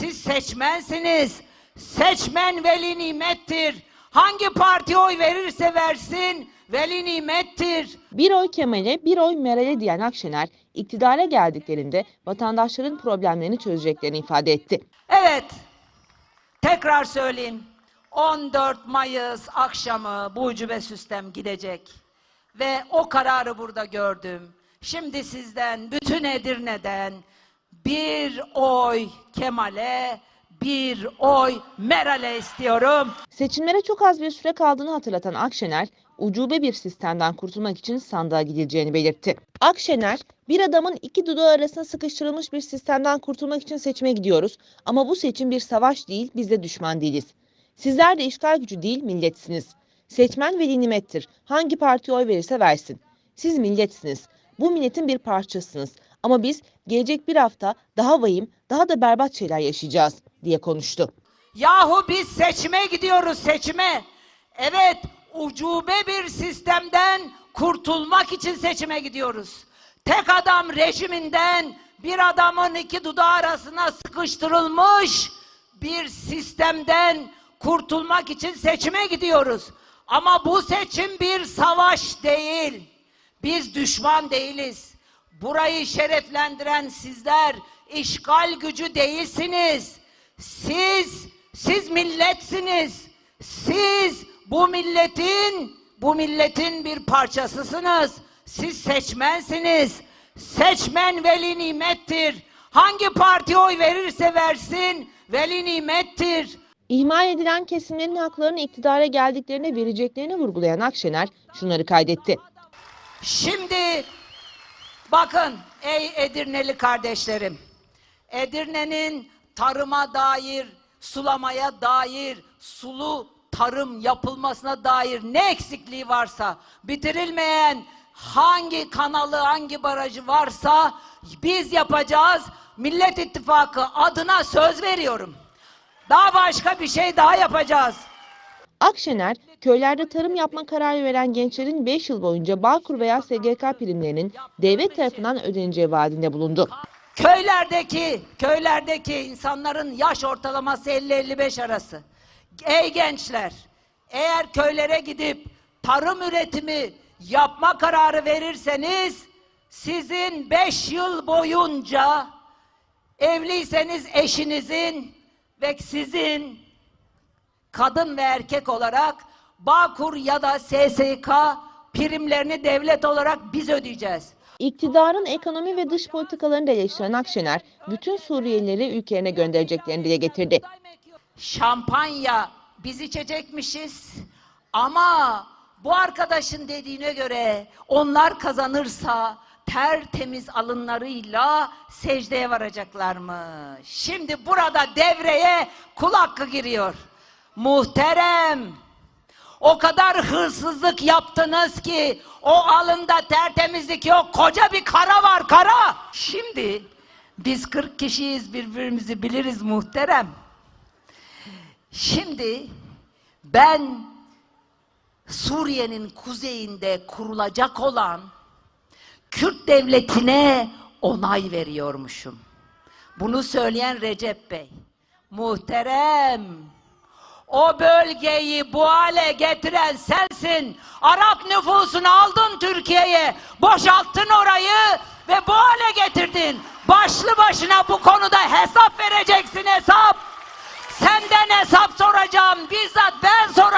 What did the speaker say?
Siz seçmensiniz. Seçmen veli nimettir. Hangi parti oy verirse versin veli nimettir. Bir oy Kemal'e, bir oy Meral'e diyen Akşener, iktidara geldiklerinde vatandaşların problemlerini çözeceklerini ifade etti. Evet. Tekrar söyleyeyim. 14 Mayıs akşamı bu ucube sistem gidecek. Ve o kararı burada gördüm. Şimdi sizden, bütün Edirne'den bir oy Kemal'e, bir oy Meral'e istiyorum. Seçimlere çok az bir süre kaldığını hatırlatan Akşener, ucube bir sistemden kurtulmak için sandığa gidileceğini belirtti. Akşener, bir adamın iki dudağı arasına sıkıştırılmış bir sistemden kurtulmak için seçime gidiyoruz ama bu seçim bir savaş değil, biz de düşman değiliz. Sizler de işgal gücü değil, milletsiniz. Seçmen veli nimettir. Hangi partiye oy verirse versin. Siz milletsiniz. Bu milletin bir parçasısınız. Ama biz gelecek bir hafta daha vahim, daha da berbat şeyler yaşayacağız diye konuştu. Yahu biz seçime gidiyoruz seçime. Evet ucube bir sistemden kurtulmak için seçime gidiyoruz. Tek adam rejiminden bir adamın iki dudağı arasına sıkıştırılmış bir sistemden kurtulmak için seçime gidiyoruz. Ama bu seçim bir savaş değil. Biz düşman değiliz. Burayı şereflendiren sizler işgal gücü değilsiniz. Siz, siz milletsiniz. Siz bu milletin, bu milletin bir parçasısınız. Siz seçmensiniz. Seçmen veli nimettir. Hangi parti oy verirse versin veli nimettir. İhmal edilen kesimlerin haklarını iktidara geldiklerine vereceklerini vurgulayan Akşener şunları kaydetti. Şimdi bakın ey Edirneli kardeşlerim. Edirne'nin tarıma dair, sulamaya dair, sulu tarım yapılmasına dair ne eksikliği varsa, bitirilmeyen hangi kanalı, hangi barajı varsa biz yapacağız. Millet İttifakı adına söz veriyorum. Daha başka bir şey daha yapacağız. Akşener, köylerde tarım yapma kararı veren gençlerin 5 yıl boyunca Bağkur veya SGK primlerinin devlet tarafından ödeneceği vaadinde bulundu. Köylerdeki, köylerdeki insanların yaş ortalaması 50-55 arası. Ey gençler, eğer köylere gidip tarım üretimi yapma kararı verirseniz sizin 5 yıl boyunca evliyseniz eşinizin ve sizin kadın ve erkek olarak Bağkur ya da SSK primlerini devlet olarak biz ödeyeceğiz. İktidarın ekonomi ve dış politikalarını da eleştiren Akşener, bütün Suriyelileri ülkelerine göndereceklerini dile getirdi. Şampanya biz içecekmişiz ama bu arkadaşın dediğine göre onlar kazanırsa tertemiz alınlarıyla secdeye varacaklarmış. Şimdi burada devreye kul hakkı giriyor. Muhterem o kadar hırsızlık yaptınız ki o alında tertemizlik yok. Koca bir kara var kara. Şimdi biz 40 kişiyiz birbirimizi biliriz muhterem. Şimdi ben Suriye'nin kuzeyinde kurulacak olan Kürt devletine onay veriyormuşum. Bunu söyleyen Recep Bey. Muhterem, o bölgeyi bu hale getiren sensin. Arap nüfusunu aldın Türkiye'ye. Boşalttın orayı ve bu hale getirdin. Başlı başına bu konuda hesap vereceksin hesap. Senden hesap soracağım. Bizzat ben soracağım.